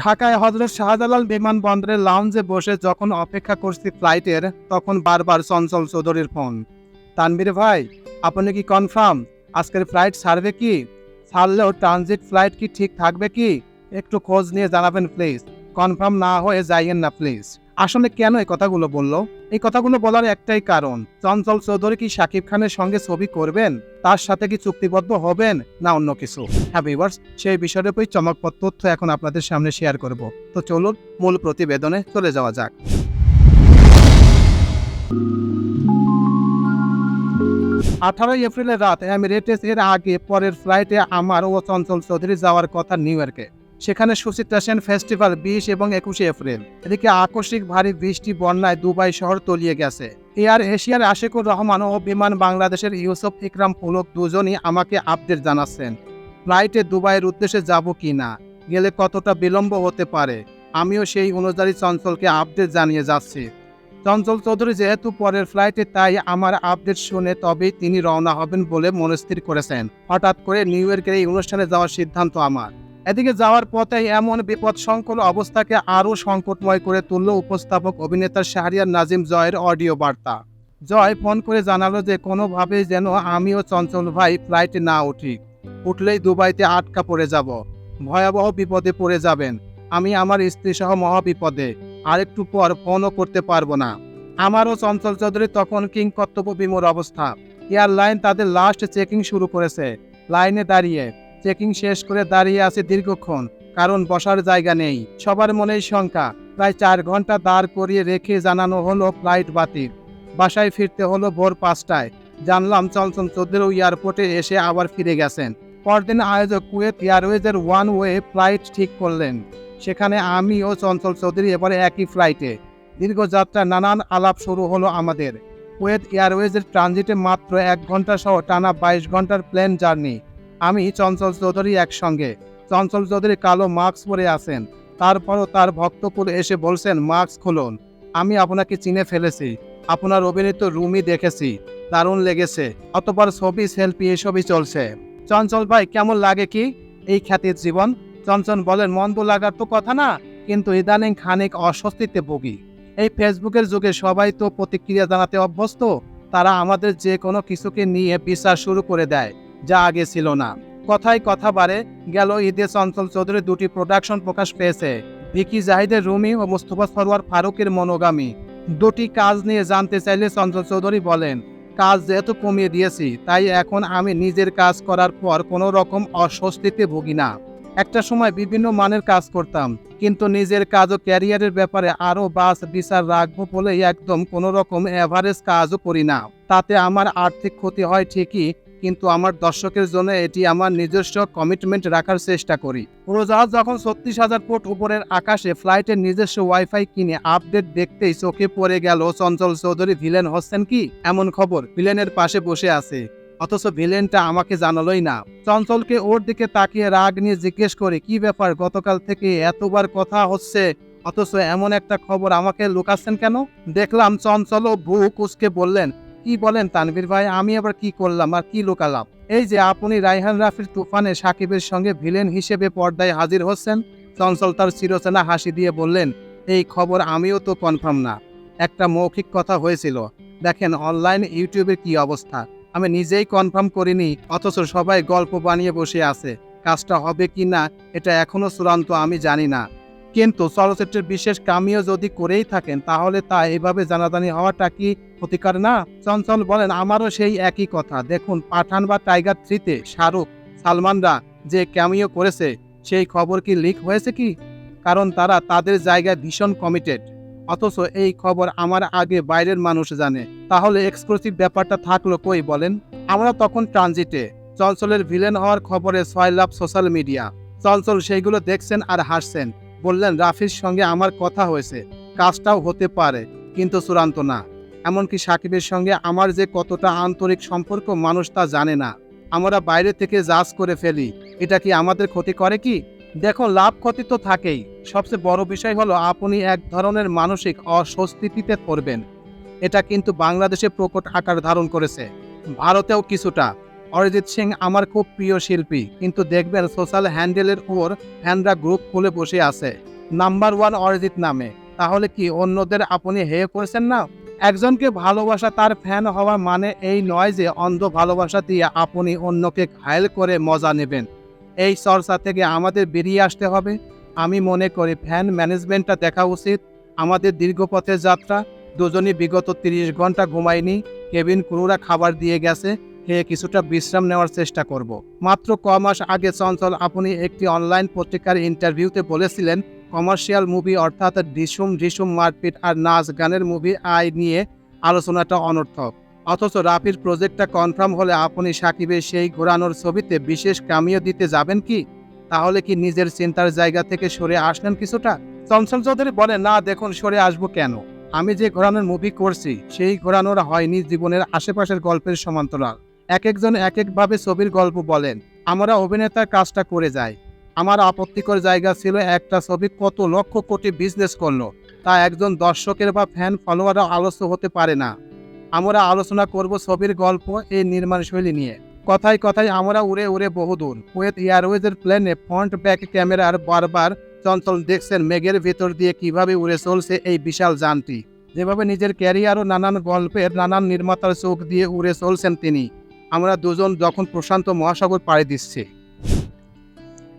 ঢাকায় হজরত শাহজালাল বিমানবন্দরের লাউঞ্জে বসে যখন অপেক্ষা করছি ফ্লাইটের তখন বারবার চঞ্চল চৌধুরীর ফোন তানবীর ভাই, আপনি কি কনফার্ম আজকের ফ্লাইট ছাড়বে কি? ছাড়লেও ট্রানজিট ফ্লাইট কি ঠিক থাকবে কি? একটু খোঁজ নিয়ে জানাবেন প্লিজ কনফার্ম না হয়ে যাইয়েন না প্লিজ আসলে কেন এই কথাগুলো বলল? এই কথাগুলো বলার একটাই কারণ, চঞ্চল চৌধুরী কি শাকিব খানের সঙ্গে ছবি করবেন? তার সাথে কি চুক্তিবদ্ধ হবেন? না, অন্য কিছু। হ্যাঁ সেই বিষয়ের উপর চমকপ্রদ তথ্য এখন আপনাদের সামনে শেয়ার করব। তো চলুন মূল প্রতিবেদনে চলে যাওয়া যাক। আঠারোই এপ্রিলের রাত, এমিরেটেস এর আগে পরের ফ্লাইটে আমার ও চঞ্চল চৌধুরী যাওয়ার কথা নিউ ইয়র্কে। সেখানে সুচিত্রা সেন ফেস্টিভ্যাল বিশ এবং একুশে এপ্রিল। এদিকে আকস্মিক ভারী বৃষ্টি, বন্যায় দুবাই শহর তলিয়ে গেছে। এয়ার এশিয়ার আশিকুর রহমান ও বিমান বাংলাদেশের ইউসুফ ইকরাম পুলক দুজনই আমাকে আপডেট জানাচ্ছেন, ফ্লাইটে দুবাইয়ের উদ্দেশ্যে যাব কি না, গেলে কতটা বিলম্ব হতে পারে, আমিও সেই অনুযায়ী চঞ্চলকে আপডেট জানিয়ে যাচ্ছি। চঞ্চল চৌধুরী যেহেতু পরের ফ্লাইটে, তাই আমার আপডেট শুনে তবেই তিনি রওনা হবেন বলে মনস্থির করেছেন। হঠাৎ করে নিউ ইয়র্কের এই অনুষ্ঠানে যাওয়ার সিদ্ধান্ত আমার। এদিকে যাওয়ার পথে এমন বিপদ সংকুল অবস্থাকে আরও সংকটময় করে তুলল উপস্থাপক অভিনেতা শাহরিয়ার নাজিম জয়ের অডিও বার্তা। জয় ফোন করে জানালো যে, কোনোভাবেই যেন আমিও চঞ্চল ভাই ফ্লাইটে না উঠি। উঠলেই দুবাইতে আটকা পড়ে যাব। ভয়াবহ বিপদে পড়ে যাবেন। আমি আমার স্ত্রী সহ মহা বিপদে আর একটু পর ফোনও করতে পারব না। আমারও চঞ্চল চৌধুরী তখন কিং কর্তব্য বিমূর অবস্থা। এয়ারলাইন তাদের লাস্ট চেকিং শুরু করেছে। লাইনে দাঁড়িয়ে চেকিং শেষ করে দাঁড়িয়ে আছে দীর্ঘক্ষণ, কারণ বসার জায়গা নেই। সবার মনেই শঙ্কা, প্রায় চার ঘণ্টা দাঁড় করিয়ে রেখে জানানো হলো ফ্লাইট বাতিল। বাসায় ফিরতে হলো ভোর পাঁচটায়। জানলাম চঞ্চল চৌধুরী এয়ারপোর্টে এসে আবার ফিরে গেছেন। পরদিন আয়োজক কুয়েত এয়ারওয়েজের ওয়ান ওয়ে ফ্লাইট ঠিক করলেন। সেখানে আমি ও চঞ্চল চৌধুরী এবারে একই ফ্লাইটে। দীর্ঘ যাত্রা নানান আলাপ শুরু হলো আমাদের। কুয়েত এয়ারওয়েজের ট্রানজিটে মাত্র এক ঘণ্টা সহ টানা বাইশ ঘণ্টার প্লেন জার্নি। আমি চঞ্চল চৌধুরী একসঙ্গে। চঞ্চল চৌধুরী কালো মাস্ক পরে আছেন। তারপরও তার ভক্তকুল এসে বলছেন, মাস্ক খুলুন। আমি আপনাকে চিনে ফেলেছি। আপনার অভিনীত রুমই দেখেছি। দারুণ লেগেছে। অতপর ছবি, সেলফি এসবই চলছে। চঞ্চল ভাই, কেমন লাগে কি? এই খ্যাতির জীবন। চঞ্চল বলেন মন্দ লাগার তো কথা না, কিন্তু ইদানিং খানিক অস্বস্তিতে ভুগি। এই ফেসবুকের যুগে সবাই তো প্রতিক্রিয়া জানাতে অভ্যস্ত। তারা আমাদের যে কোনো কিছুকে নিয়ে বিচার শুরু করে দেয়। যা আগে ছিল না। কথায় কথা বাড়ে গেল ঈদে চঞ্চল চৌধুরী দুটি প্রোডাকশন প্রকাশ পেয়েছে। ভিকি জাহিদের, রুমি ও মুস্তফা সরওয়ার ফারুকের মনোগামী। দুটি কাজ নিয়ে জানতে চাইলে চঞ্চল চৌধুরী বলেন, কাজ যেহেতু কমিয়ে দিয়েছি, তাই এখন আমি নিজের কাজ করার পর কোনো রকম অস্বস্তিতে ভুগি না। একটা সময় বিভিন্ন মানের কাজ করতাম, কিন্তু নিজের কাজ ও ক্যারিয়ারের ব্যাপারে আরও বাস বিচার রাখব বলে একদম কোনো রকম অ্যাভারেজ কাজও করি না। তাতে আমার আর্থিক ক্ষতি হয় ঠিকই কিন্তু আমার দর্শকের জন্য এটি আমার নিজস্ব কমিটমেন্ট রাখার চেষ্টা করি। উড়োজাহাজ যখন ছত্রিশ হাজার ফুট উপরের আকাশে ফ্লাইটের নিজস্ব ওয়াইফাই কিনে আপডেট দেখতেই চোখে পড়ে গেল চঞ্চল চৌধুরী। ভিলেন হচ্ছেন কি? এমন খবর ভিলেনের পাশে বসে আছে। অথচ ভিলেনটা আমাকে জানালোই না। চঞ্চলকে ওর দিকে তাকিয়ে রাগ নিয়ে জিজ্ঞেস করে, কি ব্যাপার? গতকাল থেকে এতবার কথা হচ্ছে। অথচ এমন একটা খবর আমাকে লুকাচ্ছেন কেন? দেখলাম চঞ্চল ও ভু কুচকে বললেন কি বলেন তানভীর ভাই? আমি আবার কি করলাম আর কি লুকালাম? এই যে আপনি রাইহান রাফির তুফানে সাকিবের সঙ্গে ভিলেন হিসেবে পর্দায় হাজির হচ্ছেন, চঞ্চল তার চিরচেনা হাসি দিয়ে বললেন, এই খবর আমিও তো কনফার্ম না। একটা মৌখিক কথা হয়েছিল। দেখেন অনলাইন ইউটিউবের কি অবস্থা? আমি নিজেই কনফার্ম করিনি, অথচ সবাই গল্প বানিয়ে বসে আছে। কাজটা হবে কি না এটা এখনও চূড়ান্ত আমি জানি না। কিন্তু চলচ্চিত্রের বিশেষ কামিও যদি করেই থাকেন, তাহলে তা এভাবে জানাজানি হওয়াটা কি ক্ষতিকর না? চঞ্চল বলেন, আমারও সেই একই কথা। দেখুন, পাঠান বা টাইগার থ্রিতে শাহরুখ, সালমানরা যে ক্যামিও করেছে, সেই খবর কি লিক হয়েছে কি? কারণ তারা তাদের জায়গায় ভীষণ কমিটেড অথচ এই খবর আমার আগে বাইরের মানুষ জানে। তাহলে এক্সক্লুসিভ ব্যাপারটা থাকল কই বলেন? আমরা তখন ট্রানজিটে চলচলের ভিলেন হওয়ার খবরে ছয় লাভ সোশ্যাল মিডিয়া চলচল সেইগুলো দেখছেন আর হাসছেন। বললেন, রাফির সঙ্গে আমার কথা হয়েছে, কাজটাও হতে পারে, কিন্তু চূড়ান্ত না। এমনকি সাকিবের সঙ্গে আমার যে কতটা আন্তরিক সম্পর্ক মানুষ তা জানে না। আমরা বাইরে থেকে জাজ করে ফেলি, এটা কি আমাদের ক্ষতি করে কি? দেখো লাভ ক্ষতি তো থাকেই। সবচেয়ে বড় বিষয় হলো, আপনি এক ধরনের মানসিক অস্বস্তিতে পড়বেন। এটা কিন্তু বাংলাদেশে প্রকট আকার ধারণ করেছে, ভারতেও কিছুটা। অরিজিৎ সিং আমার খুব প্রিয় শিল্পী, কিন্তু দেখবেন সোশ্যাল হ্যান্ডেলের ওর ফ্যানরা গ্রুপ খুলে বসে আছে। নাম্বার ওয়ান অরিজিৎ নামে, তাহলে কি অন্যদের আপনি হেয় করেছেন না? একজনকে ভালোবাসা তার ফ্যান হওয়া মানে এই নয় যে অন্ধ ভালোবাসা দিয়ে আপনি অন্যকে ঘায়েল করে মজা নেবেন। এই চর্চা থেকে আমাদের বেরিয়ে আসতে হবে। আমি মনে করি ফ্যান ম্যানেজমেন্টটা দেখা উচিত। আমাদের দীর্ঘ পথের যাত্রা, দুজনই বিগত তিরিশ ঘণ্টা ঘুমায়নি। কেবিন ক্রুরা খাবার দিয়ে গেছে। খেয়ে কিছুটা বিশ্রাম নেওয়ার চেষ্টা করব। মাত্র ক মাস আগে চঞ্চল আপনি একটি অনলাইন পত্রিকার ইন্টারভিউতে বলেছিলেন, কমার্শিয়াল মুভি অর্থাৎ ঢিসুম ঢিসুম মারপিট আর নাচ গানের মুভি আয় নিয়ে আলোচনাটা অনর্থক। অথচ রাফির প্রজেক্টটা কনফার্ম হলে আপনি সাকিবের সেই ঘোরানোর ছবিতে বিশেষ কামিও দিতে যাবেন কি? তাহলে কি নিজের চিন্তার জায়গা থেকে সরে আসলেন কিছুটা? চঞ্চল চৌধুরী বলে না, দেখুন, সরে আসব কেন? আমি যে ঘোরানোর মুভি করছি, সেই ঘোরানোর হয়নি জীবনের আশেপাশের গল্পের সমান্তরাল। এক একজন এক একভাবে ছবির গল্প বলেন, আমরা অভিনেতার কাজটা করে যাই। আমার আপত্তিকর জায়গা ছিল একটা ছবি কত লক্ষ কোটি বিজনেস করল, তা একজন দর্শকের বা ফ্যান ফলোয়াররা আলোচ্য হতে পারে না। আমরা আলোচনা করব ছবির গল্প এই নির্মাণ শৈলী নিয়ে। কথায় কথায় আমরা উড়ে উড়ে বহুদূর। কুয়েত এয়ারওয়েজের প্লেনে ফ্রন্ট ব্যাক ক্যামেরার বারবার চঞ্চল দেখছেন মেঘের ভেতর দিয়ে কীভাবে উড়ে চলছে এই বিশাল যানটি। যেভাবে নিজের ক্যারিয়ার ও নানান গল্পের নানান নির্মাতার চোখ দিয়ে উড়ে চলছেন তিনি। আমরা দুজন যখন প্রশান্ত মহাসাগর পাড়ি দিচ্ছি।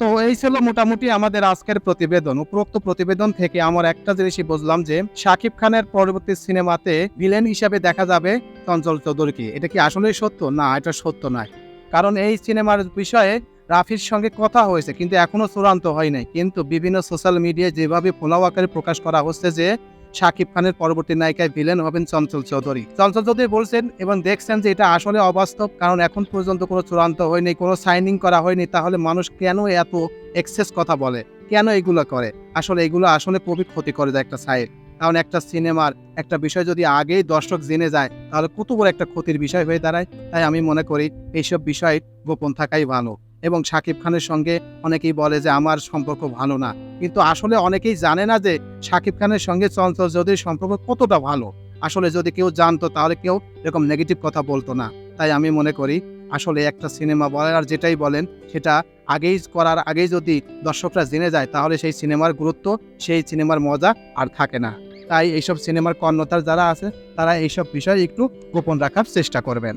তো এই ছিল মোটামুটি আমাদের আজকের প্রতিবেদন, উপরোক্ত প্রতিবেদন থেকে আমার একটা জিনিসই বুঝলাম যে, শাকিব খানের পরবর্তী সিনেমাতে ভিলেন হিসাবে দেখা যাবে চঞ্চল চৌধুরীকে। এটা কি আসলেই সত্য? না, এটা সত্য নয়। কারণ এই সিনেমার বিষয়ে রাফির সঙ্গে কথা হয়েছে, কিন্তু এখনও চূড়ান্ত হয় নাই। কিন্তু বিভিন্ন সোশ্যাল মিডিয়ায় যেভাবে ফোলাও আকারে প্রকাশ করা হচ্ছে যে শাকিব খানের পরবর্তী নায়িকায় ভিলেন হবেন চঞ্চল চৌধুরী। চঞ্চল চৌধুরী বলছেন এবং দেখছেন যে এটা আসলে অবাস্তব, কারণ এখন পর্যন্ত কোনো চূড়ান্ত হয়নি, কোনো সাইনিং করা হয়নি, তাহলে মানুষ কেন এত এক্সেস কথা বলে? কেন এগুলো করে? আসলে এগুলো আসলে খুবই ক্ষতি করে যায় একটা সাইড কারণ একটা সিনেমার একটা বিষয় যদি আগেই দর্শক জেনে যায়, তাহলে কত বড় একটা ক্ষতির বিষয় হয়ে দাঁড়ায়। তাই আমি মনে করি, এইসব বিষয় গোপন থাকাই ভালো। এবং শাকিব খানের সঙ্গে অনেকেই বলে যে আমার সম্পর্ক ভালো না। কিন্তু আসলে অনেকেই জানে না যে শাকিব খানের সঙ্গে চঞ্চল চৌধুরীর সম্পর্ক কতটা ভালো। আসলে যদি কেউ জানতো তাহলে কেউ এরকম নেগেটিভ কথা বলতো না। তাই আমি মনে করি আসলে একটা সিনেমা বলেন আর যেটাই বলেন, সেটা আগেই করার আগেই যদি দর্শকরা জেনে যায়, তাহলে সেই সিনেমার গুরুত্ব, সেই সিনেমার মজা আর থাকে না। তাই এইসব সিনেমার কর্ণতার যারা আছে, তারা এইসব বিষয় একটু গোপন রাখার চেষ্টা করবেন।